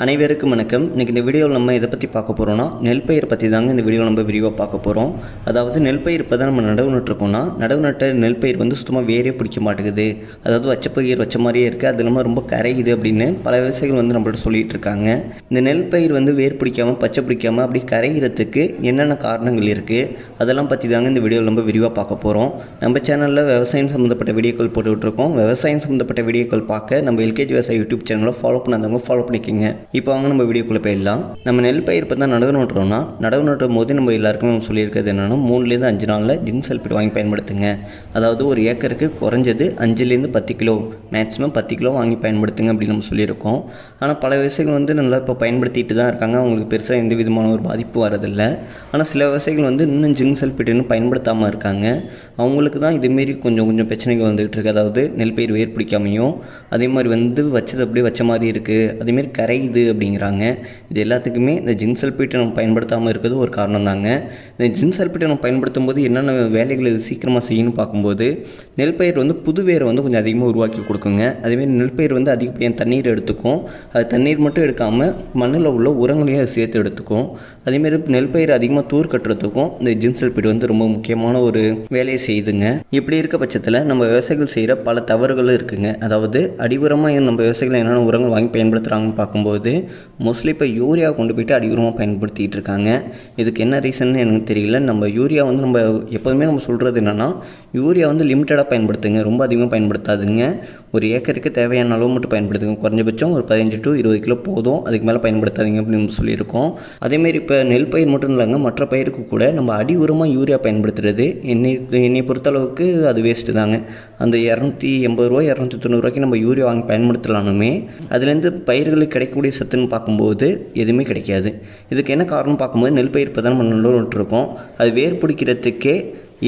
அனைவருக்கும் வணக்கம். இன்றைக்கி இந்த வீடியோவில் நம்ம இதை பற்றி பார்க்க போகிறோம்னா நெல் பயிர் பற்றி தாங்க இந்த வீடியோவில் நம்ம விரிவாக பார்க்க போகிறோம் அதாவது நெல் பயிர் இப்போ தான் நம்ம நடவு நட்டுருக்கோம்னா நடவு நட்ட நெல் பயிர் வந்து சுத்தமாக வேரே பிடிக்க மாட்டேங்குது. அதாவது வச்ச பயிர் வச்ச மாதிரியே இருக்குது அது இல்லாமல் ரொம்ப கரையுது அப்படின்னு பல விவசாயிகள் வந்து நம்மள்ட்ட சொல்லிகிட்டு இருக்காங்க. இந்த நெல் பயிர் வந்து வேர் பிடிக்காமல் பச்சை பிடிக்காமல் அப்படி கரைகிறதுக்கு என்னென்ன காரணங்கள் இருக்குது அதெல்லாம் பற்றி தாங்க இந்த வீடியோவில் நம்ம விரிவாக பார்க்க போகிறோம் நம்ம சேனலில் விவசாயம் சம்மந்தப்பட்ட வீடியோக்கள் போட்டுக்கிட்டுருக்கோம் விவசாயம் சம்மந்தப்பட்ட வீடியோக்கள் பார்க்க நம்ம எல்கேஜி விவசாய யூடியூப் சேனலை ஃபாலோ பண்ணாதவங்க ஃபாலோ பண்ணிக்கோங்க. இப்போ வாங்க நம்ம வீடியோக்குள்ளே போயிடலாம். நம்ம நெல் பயிர் இப்போ தான் நடவு நட்டுறோம்னா நடவு நட்டும் போது நம்ம எல்லாருக்குமே நம்ம சொல்லியிருக்கிறது என்னென்னா மூணுலேருந்து அஞ்சு நாளில் ஜிங்க் சல்பேட் வாங்கி பயன்படுத்துங்க. அதாவது ஒரு ஏக்கருக்கு குறைஞ்சது அஞ்சுலேருந்து பத்து கிலோ மேக்ஸிமம் பத்து கிலோ வாங்கி பயன்படுத்துங்க அப்படின்னு நம்ம சொல்லியிருக்கோம். ஆனால் பல விவசாயிகள் வந்து நல்லா இப்போ பயன்படுத்திட்டு தான் இருக்காங்க. அவங்களுக்கு பெருசாக எந்த விதமான ஒரு பாதிப்பு வரதில்லை. ஆனால் சில விவசாயிகள் வந்து இன்னும் ஜிங்க் சல்ஃபேட் இன்னும் பயன்படுத்தாமல் இருக்காங்க. அவங்களுக்கு தான் இதுமாரி கொஞ்சம் கொஞ்சம் பிரச்சனைகள் வந்துகிட்டு இருக்குது அதாவது நெல் பயிர் வேர் பிடிக்காமையும் அதே மாதிரி வந்து வச்சது அப்படியே வச்ச மாதிரி இருக்குது அதேமாரி கரை குறையுது அப்படிங்கிறாங்க. இது எல்லாத்துக்குமே இந்த ஜின் சல்ஃபேட்டை நம்ம பயன்படுத்தாமல் இருக்கிறது ஒரு காரணம் தாங்க இந்த ஜின் சல்ஃபேட்டை நம்ம பயன்படுத்தும் போது என்னென்ன வேலைகள் இது சீக்கிரமாக செய்யணும்னு பார்க்கும்போது நெல் பயிர் வந்து புது வேரை வந்து கொஞ்சம் அதிகமாக உருவாக்கி கொடுக்குங்க. அதேமாதிரி நெல் பயிர் வந்து அதிகப்படியான தண்ணீர் எடுத்துக்கும். அது தண்ணீர் மட்டும் எடுக்காமல் மண்ணில் உள்ள உரங்களையும் அது சேர்த்து எடுத்துக்கும். அதேமாரி நெல் பயிர் அதிகமாக தூர் கட்டுறதுக்கும் இந்த ஜிங்க் சல்ஃபேட் வந்து ரொம்ப முக்கியமான ஒரு வேலையை செய்யுதுங்க. இப்படி இருக்க பட்சத்தில் நம்ம விவசாயிகள் செய்கிற பல தவறுகளும் இருக்குங்க. அதாவது அடிவுரமாக நம்ம விவசாயிகள் என்னென்ன உரங்கள் வாங்கி பயன்படுத்துகிறாங்கன்னு பார்க்கும்போது மோஸ்ட்லி இப்போ யூரியா கொண்டு போயிட்டு அடிவுரமாக பயன்படுத்திகிட்டு இருக்காங்க. இதுக்கு என்ன ரீசன் எனக்கு தெரியல. நம்ம யூரியா வந்து நம்ம எப்போதுமே நம்ம சொல்கிறது என்னென்னா யூரியா வந்து லிமிட்டடாக பயன்படுத்துங்க. ரொம்ப அதிகமாக பயன்படுத்தாதுங்க. ஒரு ஏக்கருக்கு தேவையான அளவு மட்டும் பயன்படுத்துங்க. குறைஞ்சபட்சம் ஒரு பதினஞ்சு டு இருபது கிலோ போதும். அதுக்கு மேலே பயன்படுத்தாதீங்க அப்படின்னு சொல்லியிருக்கோம். அதேமாரி இப்போ நெல் பயிர் மட்டும் இல்லைங்க மற்ற பயிருக்கு கூட நம்ம அடி உரமாக யூரியா பயன்படுத்துறது என்னை என்னை பொறுத்தளவுக்கு அது வேஸ்ட்டு தாங்க. அந்த இரநூத்தி எண்பது ரூபா இரநூத்தி தொண்ணூறுரூவாய்க்கு நம்ம யூரியா வாங்கி பயன்படுத்தலானுமே. அதுலேருந்து பயிர்களுக்கு கிடைக்கக்கூடிய சத்துன்னு பார்க்கும்போது எதுவுமே கிடைக்காது. இதுக்கு என்ன காரணம் பார்க்கும்போது நெல் பயிர் இப்போ தான் நம்ம நிலவிட்டுருக்கோம் அது வேர் பிடிக்கிறதுக்கே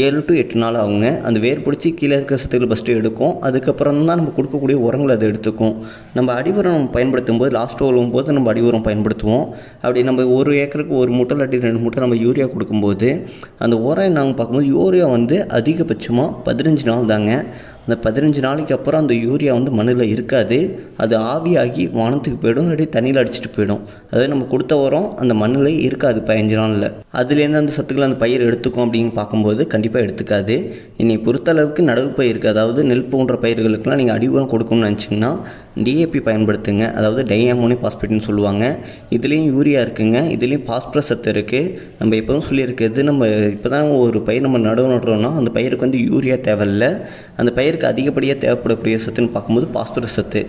ஏழு டு எட்டு நாள் ஆகுங்க. அந்த வேர் பிடிச்சி கீழே இருக்கிற சத்துக்கள் ஃபஸ்ட்டு எடுக்கும். அதுக்கப்புறம் தான் நம்ம கொடுக்கக்கூடிய உரங்களை அது எடுத்துக்கும். நம்ம அடி உரம் நம்ம பயன்படுத்தும் போது லாஸ்ட் வரும் போது நம்ம அடி உரம் பயன்படுத்துவோம். அப்படி நம்ம ஒரு ஏக்கருக்கு ஒரு மூட்டை இல்லாட்டி ரெண்டு மூட்டை நம்ம யூரியா கொடுக்கும்போது அந்த உரம் என்னங்க பார்க்கும்போது யூரியா வந்து அதிகபட்சமாக பதினஞ்சு நாள் தாங்க. அந்த பதினஞ்சு நாளைக்கு அப்புறம் அந்த யூரியா வந்து மண்ணில் இருக்காது. அது ஆவியாகி வானத்துக்கு போயிடும் இல்லாட்டி தண்ணியில் அடிச்சிட்டு போயிடும். அதாவது நம்ம கொடுத்த உரம் அந்த மண்ணில் இருக்காது பதினஞ்சு நாளில். அதுலேருந்து அந்த சத்துக்களை அந்த பயிர் எடுத்துக்கும் அப்படின்னு பார்க்கும்போது கண்டிப்பாக எடுத்துக்காது. இன்னை பொறுத்தளவுக்கு நடவு பயிருக்கு அதாவது நெல் போன்ற பயிர்களுக்கெல்லாம் நீங்கள் அடி உரம் கொடுக்கணும்னு நினச்சிங்கன்னா டிஏபி பயன்படுத்துங்க. அதாவது டையாமோனி பாஸ்பேட்னு சொல்லுவாங்க. இதுலேயும் யூரியா இருக்குங்க. இதுலேயும் பாஸ்பரஸ் சத்து இருக்குது நம்ம எப்போதும் சொல்லியிருக்கிறது நம்ம இப்போ தான் ஒரு பயிர் நம்ம நடவு நடுறோம்னா அந்த பயிருக்கு வந்து யூரியா தேவையில்ல. அந்த பயிர் பயிருக்கு அதிகப்படியாக தேவைப்படக்கூடிய சத்துன்னு பார்க்கும்போது பாஸ்பரஸ் சத்து.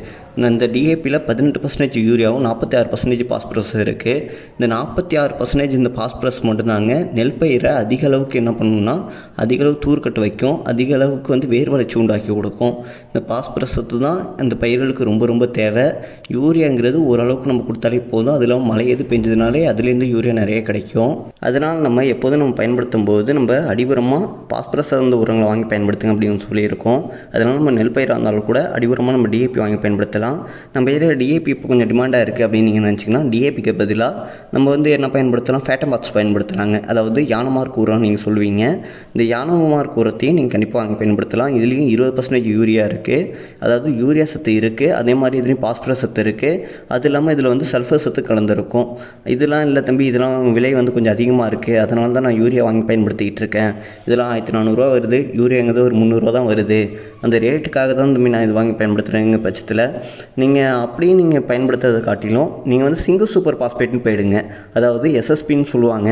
இந்த டிஏபியில் பதினெட்டு பர்சன்டேஜ் யூரியாவும் நாற்பத்தி ஆறு பர்சன்டேஜ் பாஸ்பரஸ் இருக்குது இந்த நாற்பத்தி ஆறு பர்சன்டேஜ் இந்த பாஸ்பரஸ் மட்டும்தாங்க. நெல் பயிரை அதிக அளவுக்கு என்ன பண்ணணும்னா அதிக அளவு தூர்க்கட்டு வைக்கும். அதிக அளவுக்கு வந்து வேர் வளர்ச்சி உண்டாக்கி கொடுக்கும். இந்த பாஸ்பரஸ் சத்து தான் அந்த பயிர்களுக்கு ரொம்ப ரொம்ப தேவை. யூரியாங்கிறது ஓரளவுக்கு நம்ம கொடுத்தாலே போதும். அதில் மழை எது பெஞ்சதுனாலே அதுலேருந்து யூரியா நிறைய கிடைக்கும். அதனால் நம்ம எப்போதும் நம்ம பயன்படுத்தும் போது நம்ம அடிபுறமாக பாஸ்பரஸ் சார்ந்த உரங்களை வாங்கி பயன்படுத்துங்க அப்படின்னு சொல்லியிருக்கோம். அதனால் நம்ம நெல் பயிராக இருந்தாலும் கூட அடிவுரமாக நம்ம டிஏபி வாங்கி பயன்படுத்தலாம். நம்ம ஏரியா டிஏபி இப்போ கொஞ்சம் டிமாண்டாக இருக்குது அப்படின்னு நீங்கள் நினச்சிங்கன்னா டிஏபிக்கு பதிலாக நம்ம வந்து என்ன பயன்படுத்தலாம்? ஃபேட்டமாக்ஸ் பயன்படுத்துகிறாங்க அதாவது யானமார் உரம் நீங்கள் சொல்லுவீங்க. இந்த யானமார் உரத்தையும் நீங்கள் கண்டிப்பாக வாங்கி பயன்படுத்தலாம். இதுலேயும் இருபது பர்சன்டேஜ் யூரியா இருக்குது அதாவது யூரியா சத்து இருக்குது அதே மாதிரி இதுலேயும் பாஸ்பரஸ் சத்து இருக்குது அது இல்லாமல் இதில் வந்து சல்ஃபர் சத்து கலந்துருக்கும். இதெல்லாம் இல்லை தம்பி இதெல்லாம் விலை வந்து கொஞ்சம் அதிகமாக இருக்குது அதனால தான் நான் யூரியா வாங்கி பயன்படுத்திக்கிட்டு இருக்கேன். இதெல்லாம் ஆயிரத்தி நானூறுரூவா வருது. யூரியாங்கிறது ஒரு முந்நூறுரூவா தான் வருது. அந்த ரேட்டுக்காக தான் தம்பி நான் இது வாங்கி பயன்படுத்துகிறேங்க பட்சத்தில். நீங்கள் அப்படியே நீங்கள் பயன்படுத்துறதை காட்டிலும் நீங்கள் வந்து சிங்கிள் சூப்பர் பாஸ்பேட்னு போயிடுங்க. அதாவது எஸ்எஸ்பின்னு சொல்லுவாங்க.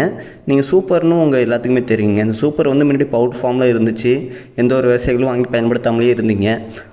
நீங்கள் சூப்பர்னு உங்கள் எல்லாத்துக்குமே தெரியுங்க. இந்த சூப்பர் வந்து முன்னாடி பவுட் ஃபார்மில் இருந்துச்சு. எந்த ஒரு விவசாயிகளும் வாங்கி பயன்படுத்தாமலே இருந்தீங்க.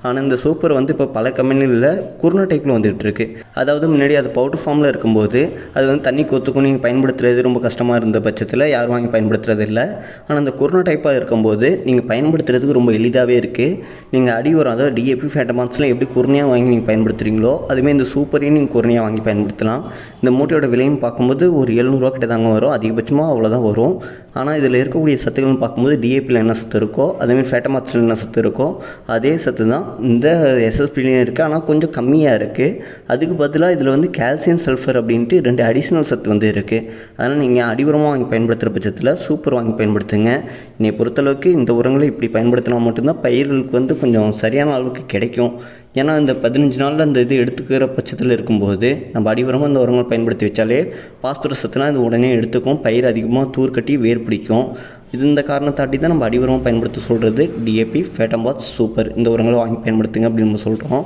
ஆனால் இந்த சூப்பர் வந்து இப்போ பல கம்பெனியில் குருணா டைப்பில் வந்துகிட்ருக்கு அதாவது முன்னாடி அது பவுடர் ஃபார்மில் இருக்கும்போது அது வந்து தண்ணி கொத்துக்கும் நீங்கள் பயன்படுத்துறது ரொம்ப கஷ்டமாக இருந்த பட்சத்தில் யாரும் வாங்கி பயன்படுத்துறது இல்லை ஆனால் அந்த குருணை டைப்பாக இருக்கும்போது நீங்கள் பயன்படுத்துறதுக்கு ரொம்ப எளிதாகவே இருக்குது நீங்கள் அடி உரம் அதாவது டிஏபி ஃபேட்டமான்ஸ்லாம் எப்படி குருணையாக வாங்கி நீங்கள் பயன்படுத்துகிறீங்களோ அதுமாரி இந்த சூப்பரையும் நீங்கள் குருணையாக வாங்கி பயன்படுத்தலாம். இந்த மூட்டையோட விலையும் பார்க்கும்போது ஒரு எழுநூறுவா கிட்ட தாங்க வரும். அதிகபட்சமாக அவ்வளோதான் வரும். ஆனால் இதில் இருக்கக்கூடிய சத்துக்கள்னு பார்க்கும்போது டிஏபியில் என்ன சத்து இருக்கோ அதேமாதிரி ஃபேட்டமாக்ஸில் என்ன சத்து இருக்கோ அதே சத்து தான் இந்த எஸ்எஸ்பிலையும் இருக்குது ஆனால் கொஞ்சம் கம்மியாக இருக்குது அதுக்கு பதிலாக இதில் வந்து கால்சியம் சல்ஃபர் அப்படின்ட்டு ரெண்டு அடிஷ்னல் சத்து வந்து இருக்குது அதனால் நீங்கள் அடி உரமாக வாங்கி பயன்படுத்துகிற பட்சத்தில் சூப்பர் வாங்கி பயன்படுத்துங்க. என்னை பொறுத்தளவுக்கு இந்த உரங்களை இப்படி பயன்படுத்தினா மட்டும்தான் பயிர்களுக்கு வந்து கொஞ்சம் சரியான அளவுக்கு கிடைக்கும். ஏன்னா இந்த பதினஞ்சு நாளில் அந்த இது எடுத்துக்கிற பட்சத்தில் இருக்கும்போது நம்ம அடி அந்த இந்த உரங்களை பயன்படுத்தி வச்சாலே பாஸ்பரஸ் சத்துலாம் இது உடனே எடுத்துக்கும். பயிர் அதிகமாக தூர் கட்டி வேர் பிடிக்கும். இது இந்த காரணத்தாட்டி தான் நம்ம அடிவரமாக பயன்படுத்த சொல்கிறது டிஏபி ஃபேட்டம்பாத் சூப்பர் இந்த உரங்களை வாங்கி பயன்படுத்துங்க அப்படின்னு நம்ம சொல்கிறோம்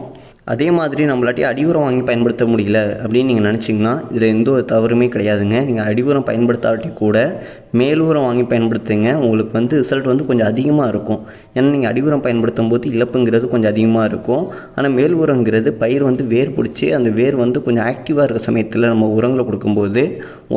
அதே மாதிரி நம்மளாட்டி அடி உரம் வாங்கி பயன்படுத்த முடியல அப்படின்னு நீங்கள் நினச்சிங்கன்னா இதில் எந்த ஒரு தவறுமே கிடையாதுங்க. நீங்கள் அடி உரம் பயன்படுத்தாட்டி கூட மேல் உரம் வாங்கி பயன்படுத்துங்க. உங்களுக்கு வந்து ரிசல்ட் வந்து கொஞ்சம் அதிகமாக இருக்கும். ஏன்னா நீங்கள் அடி உரம் பயன்படுத்தும் போது இழப்புங்கிறது கொஞ்சம் அதிகமாக இருக்கும். ஆனால் மேல் உரங்கிறது பயிர் வந்து வேர் பிடிச்சி அந்த வேர் வந்து கொஞ்சம் ஆக்டிவாக இருக்க சமயத்தில் நம்ம உரங்களை கொடுக்கும்போது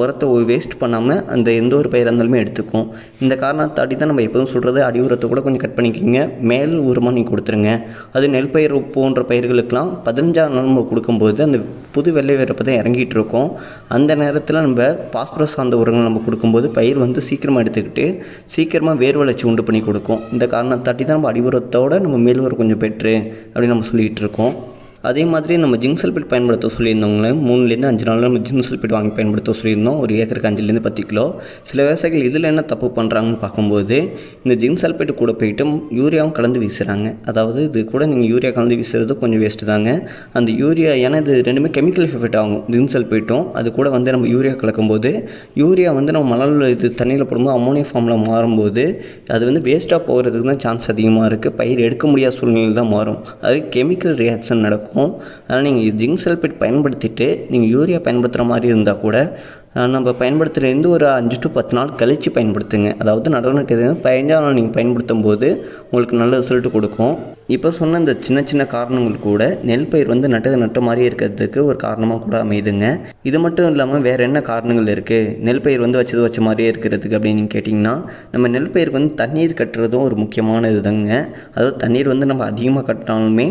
உரத்தை வேஸ்ட் பண்ணாமல் அந்த எந்த ஒரு பயிராக இருந்தாலுமே எடுத்துக்கும். இந்த காரணத்தாட்டி தான் நம்ம எப்போதும் சொல்கிறது அடி உரத்தை கூட கொஞ்சம் கட் பண்ணிக்கிங்க. மேல் உரமாக நீங்கள் கொடுத்துருங்க. அது நெல் பயிர் போன்ற பயிர்களுக்கெல்லாம் பதினஞ்சாம் நாள் நம்ம கொடுக்கும்போது அந்த புது வெள்ளை வேறப்போ தான் இறங்கிட்டு இருக்கோம். அந்த நேரத்தில் நம்ம பாஸ்பரஸ் சார்ந்த உரங்கள் நம்ம கொடுக்கும்போது பயிர் வந்து வந்து சீக்கிரமாக எடுத்துக்கிட்டு சீக்கிரமாக வேர் வளர்ச்சி உண்டு பண்ணி கொடுக்கும். இந்த காரணத்தாட்டி தான் நம்ம அடிவுரத்தோடு நம்ம மேல்வர் உரம் கொஞ்சம் பெட்ரு அப்படின்னு நம்ம சொல்லிகிட்டு இருக்கோம். அதே மாதிரி நம்ம ஜிங்க் சல்பேட் பயன்படுத்த சொல்லியிருந்தவங்கள மூணுலேருந்து அஞ்சு நாளில் நம்ம ஜிங்க் சல்பேட் வாங்கி பயன்படுத்த சொல்லியிருந்தோம். ஒரு ஏக்கருக்கு அஞ்சுலேருந்து பத்து கிலோ. சில விவசாயிகள் இதில் என்ன தப்பு பண்ணுறாங்கன்னு பார்க்கும்போது இந்த ஜிங்க் சல்பேட் கூட போயிட்டு யூரியாவும் கலந்து வீசுகிறாங்க அதாவது இது கூட நீங்கள் யூரியா கலந்து வீசுறது கொஞ்சம் வேஸ்ட்டு தாங்க. அந்த யூரியா ஏன்னா இது ரெண்டுமே கெமிக்கல் எஃபெக்ட் ஆகும் ஜிங்க் சல்பேட்டும். அது கூட வந்து நம்ம யூரியா கலக்கும்போது யூரியா வந்து நம்ம மணல் இது தண்ணியில் போடும்போது அமோனியா ஃபார்மில் மாறும்போது அது வந்து வேஸ்ட்டாக போகிறதுக்கு தான் சான்ஸ் அதிகமாக இருக்குது பயிர் எடுக்க முடியாத சூழ்நிலை தான் மாறும். அது கெமிக்கல் ரியாக்ஷன் நடக்கும். அதனால் நீங்கள் ஜிங்க் சல்பேட் பயன்படுத்திட்டு நீங்கள் யூரியா பயன்படுத்துகிற மாதிரி இருந்தால் கூட நம்ம பயன்படுத்துகிற ஒரு அஞ்சு டு பத்து நாள் கழித்து பயன்படுத்துங்க. அதாவது நடவு நட்டு பதினஞ்சாம் நாள் நீங்கள் பயன்படுத்தும் போது உங்களுக்கு நல்ல ரிசல்ட் கொடுக்கும். இப்போ சொன்ன இந்த சின்ன சின்ன காரணங்கள் கூட நெல் பயிர் வந்து நட்டது நட்ட மாதிரியே இருக்கிறதுக்கு ஒரு காரணமாக கூட அமையுதுங்க. இது மட்டும் இல்லாமல் வேறு என்ன காரணங்கள் இருக்குது நெல் பயிர் வந்து வச்சது வச்ச மாதிரியே இருக்கிறதுக்கு அப்படின்னு கேட்டிங்கன்னா நம்ம நெல் பயிருக்கு வந்து தண்ணீர் கட்டுறதும் ஒரு முக்கியமான இதுதாங்க. அதாவது தண்ணீர் வந்து நம்ம அதிகமாக கட்டினாலுமே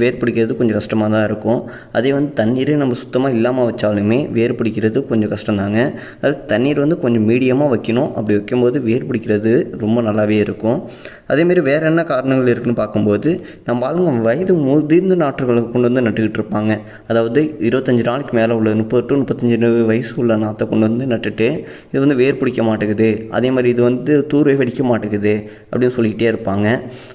வேர் பிடிக்கிறது கொஞ்சம் கஷ்டமாக தான் இருக்கும். அதே வந்து தண்ணீரே நம்ம சுத்தமாக இல்லாமல் வச்சாலுமே வேர் பிடிக்கிறது கொஞ்சம் கஷ்டம்தாங்க அது தண்ணீர் வந்து கொஞ்சம் மீடியமாக வைக்கணும். அப்படி வைக்கும்போது வேர் பிடிக்கிறது ரொம்ப நல்லாவே இருக்கும். அதேமாரி வேறு என்ன காரணங்கள் இருக்குன்னு பார்க்கும்போது நம்ம ஆளுங்க வயது முதிர்ந்த நாற்றுகளை கொண்டு வந்து நட்டுக்கிட்டு இருப்பாங்க. அதாவது இருபத்தஞ்சி நாளைக்கு மேலே உள்ள முப்பது டு முப்பத்தஞ்சு வயசு உள்ள நாற்றை கொண்டு வந்து நட்டுட்டு இது வந்து வேர் பிடிக்க மாட்டேங்குது. அதே மாதிரி இது வந்து தூர்வை வெடிக்க மாட்டேங்குது அப்படின்னு சொல்லிக்கிட்டே இருப்பாங்க.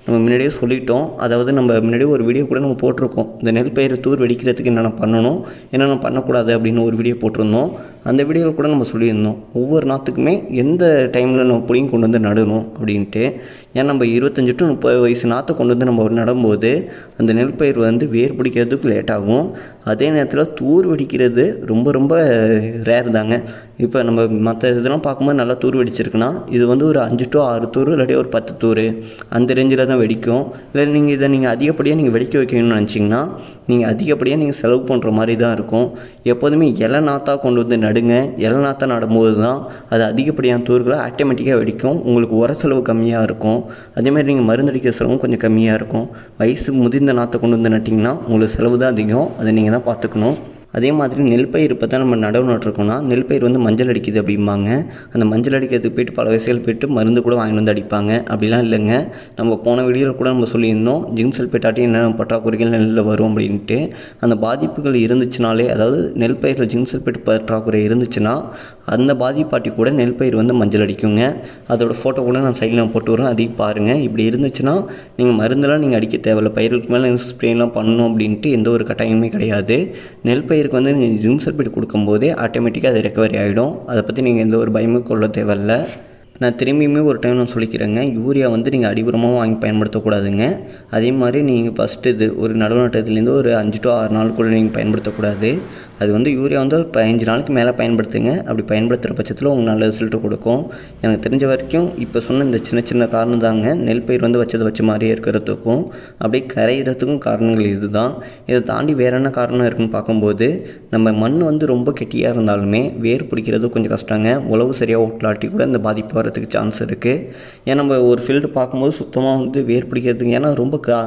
நம்ம முன்னாடியே சொல்லிட்டோம். அதாவது நம்ம முன்னாடியே ஒரு வீடியோ கூட நம்ம போட்டிருக்கோம். இந்த நெல் பயிர் தூர் வெடிக்கிறதுக்கு என்னென்ன பண்ணணும் என்னென்ன பண்ணக்கூடாது அப்படின்னு ஒரு வீடியோ போட்டிருந்தோம். அந்த வீடியோவில் கூட நம்ம சொல்லியிருந்தோம் ஒவ்வொரு நாற்றுக்குமே எந்த டைமில் நம்ம புளியும் கொண்டு வந்து நடணும் அப்படின்ட்டு. ஏன்னா நம்ம இருபத்தஞ்சி டு முப்பது வயசு நாற்றை கொண்டு வந்து நம்ம நடும்போது அந்த நெல் பயிர் வந்து வேர் பிடிக்கிறதுக்கு லேட் ஆகும். அதே நேரத்தில் தூர் வெடிக்கிறது ரொம்ப ரொம்ப ரேர் தாங்க. இப்போ நம்ம மற்ற இதெல்லாம் பார்க்கும்போது நல்லா தூர் வெடிச்சிருக்குன்னா இது வந்து ஒரு அஞ்சு டூ ஆறு தூர் இல்லாட்டி ஒரு பத்து தூர் அந்த ரேஞ்சில் தான் வெடிக்கும். இல்லை நீங்கள் இதை நீங்கள் அதிகப்படியாக நீங்கள் வெடிக்க வைக்கணும்னு நினச்சிங்கன்னா நீங்கள் அதிகப்படியாக நீங்கள் செலவு பண்ணுற மாதிரி தான் இருக்கும். எப்போதுமே இலை நாற்றா கொண்டு வந்து நடுங்க இலை நாற்றா நடும்போது தான் அது அதிகப்படியான தூர்களை ஆட்டோமேட்டிக்காக வெடிக்கும். உங்களுக்கு உர செலவு கம்மியாக இருக்கும். அதேமாதிரி நீங்கள் மருந்தடிக்கிற செலவும் கொஞ்சம் கம்மியாக இருக்கும். வயசு முதிர்ந்த நாற்றை கொண்டு வந்து நட்டிங்கன்னா உங்களுக்கு செலவு தான் அதிகம். அதை நீங்கள் தான் பார்த்துக்கணும். அதே மாதிரி நெல் பயிர் இப்போ தான் நம்ம நடவு நட்டுருக்கோம்னா நெல் பயிர் வந்து மஞ்சள் அடிக்குது அப்படிம்பாங்க. அந்த மஞ்சள் அடிக்கிறதுக்கு போயிட்டு பல வயசுகள் போயிட்டு மருந்து கூட வாங்கிட்டு வந்து அடிப்பாங்க. அப்படிலாம் இல்லைங்க. நம்ம போன வீடியோவில் கூட நம்ம சொல்லியிருந்தோம் ஜிங்க் சல்பேட்டாட்டி என்னென்ன பற்றாக்குறைகள் நெல்லில் வரும் அப்படின்ட்டு. அந்த பாதிப்புகள் இருந்துச்சுனாலே அதாவது நெல் பயிரில் ஜிங்க் சல்பேட் பற்றாக்குறை இருந்துச்சுன்னா அந்த பாதிப்பாட்டி கூட நெல் பயிர் வந்து மஞ்சள் அடிக்குங்க. அதோட ஃபோட்டோ கூட நான் சைடில் போட்டு வரேன் அதையும் பாருங்கள் இப்படி இருந்துச்சுன்னா நீங்கள் மருந்தெல்லாம் நீங்கள் அடிக்க தேவையில்ல. பயிருக்கு மேலே ஸ்ப்ரேலாம் பண்ணணும் அப்படின்ட்டு எந்த ஒரு கட்டாயமே கிடையாது. நெல் பயிர் பயிருக்கு வந்து நீங்கள் ஜிங்க் சல்பேட் கொடுக்கும்போதே ஆட்டோமேட்டிக்காக அது ரெக்கவரி ஆகிடும் அதை பற்றி நீங்கள் எந்த ஒரு பயமும் கொள்ள தேவையில்ல. நான் திரும்பியுமே ஒரு டைம் நான் சொல்லிக்கிறேங்க. யூரியா வந்து நீங்கள் அடிபுறமாக வாங்கி பயன்படுத்தக்கூடாதுங்க. அதே மாதிரி நீங்கள் ஃபஸ்ட்டு இது ஒரு நடுவு நட்டத்துலேருந்து ஒரு அஞ்சு டு ஆறு நாளுக்குள்ளே நீங்கள் பயன்படுத்தக்கூடாது. அது வந்து யூரியா வந்து ஒரு பதினஞ்சு நாளைக்கு மேலே பயன்படுத்துங்க. அப்படி பயன்படுத்துகிற பட்சத்தில் உங்களுக்கு நல்ல ரிசல்ட்டு கொடுக்கும். எனக்கு தெரிஞ்ச வரைக்கும் இப்போ சொன்ன இந்த சின்ன சின்ன காரணம் தாங்க. நெல் பயிர் வந்து வச்சது வச்ச மாதிரியே இருக்கிறதுக்கும் அப்படியே கரையிறதுக்கும் காரணங்கள் இதுதான். இதை தாண்டி வேற என்ன காரணம் இருக்குன்னு பார்க்கும்போது நம்ம மண் வந்து ரொம்ப கெட்டியாக இருந்தாலுமே வேர் பிடிக்கிறது கொஞ்சம் கஷ்டங்க. உழவு சரியாக ஓட்டலாட்டி கூட இந்த பாதிப்பு வரதுக்கு சான்ஸ் இருக்குது ஏன்னா நம்ம ஒரு ஃபீல்டு பார்க்கும்போது சுத்தமாக வந்து வேர் பிடிக்கிறதுக்கு ஏன்னா ரொம்ப க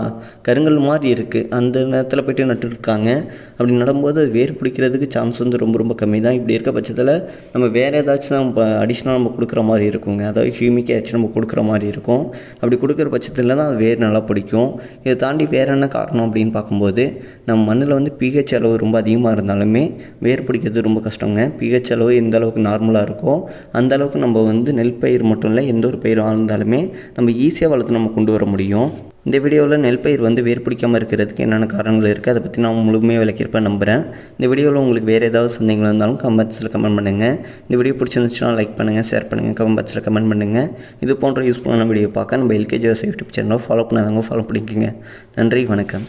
கருங்கல் மாதிரி இருக்குது அந்த நேரத்தில் போய்ட்டு நட்டுருக்காங்க அப்படி நடும்போது அது வேர் பிடிக்கிறதுக்கு சான்ஸ் வந்து ரொம்ப ரொம்ப கம்மி தான் இப்படி இருக்க பட்சத்தில் நம்ம வேறு ஏதாச்சும் நம்ம அடிஷ்னலாக நம்ம கொடுக்குற மாதிரி இருக்குங்க. அதாவது ஹியூமிக் ஏதாச்சும் நம்ம கொடுக்குற மாதிரி இருக்கும். அப்படி கொடுக்குற பட்சத்தில் தான் அது வேர் நல்லா பிடிக்கும். இதை தாண்டி வேறு என்ன காரணம் அப்படின்னு பார்க்கும்போது நம்ம மண்ணில் வந்து பிஹெச் அளவு ரொம்ப அதிகமாக இருந்தாலுமே வேர் பிடிக்கிறது ரொம்ப கஷ்டங்க. பிஹெச் அளவு எந்த அளவுக்கு நார்மலாக இருக்கோ அந்த அளவுக்கு நம்ம வந்து நெல் பயிர் மட்டும் இல்லை எந்த ஒரு பயிர் வாழ்ந்தாலுமே நம்ம ஈஸியாக வளர்த்து நம்ம கொண்டு வர முடியும். இந்த வீடியோவில் நெல் பயிர் வந்து வேர் பிடிக்காமல் இருக்கிறதுக்கு என்னென்ன காரணங்கள் இருக்குது அதை பற்றி நான் முழுமையாக விளக்கியிருப்பேன் நம்புகிறேன் இந்த வீடியோவில் உங்களுக்கு வேறு ஏதாவது சந்தேகங்கள் இருந்தாலும் கமெண்ட்ஸில் கமெண்ட் பண்ணுங்கள் இந்த வீடியோ பிடிச்சிருந்துச்சுன்னா லைக் பண்ணுங்கள் ஷேர் பண்ணுங்கள் கமெண்ட் பாக்ஸில் கமெண்ட் பண்ணுங்கள் இது போன்ற யூஸ்ஃபுல்லான வீடியோ பார்க்க நம்ம எல்கேஜி யூடியூப் சேனலை ஃபாலோ பண்ணாதவங்க ஃபாலோ பண்ணிக்கோங்க. நன்றி வணக்கம்.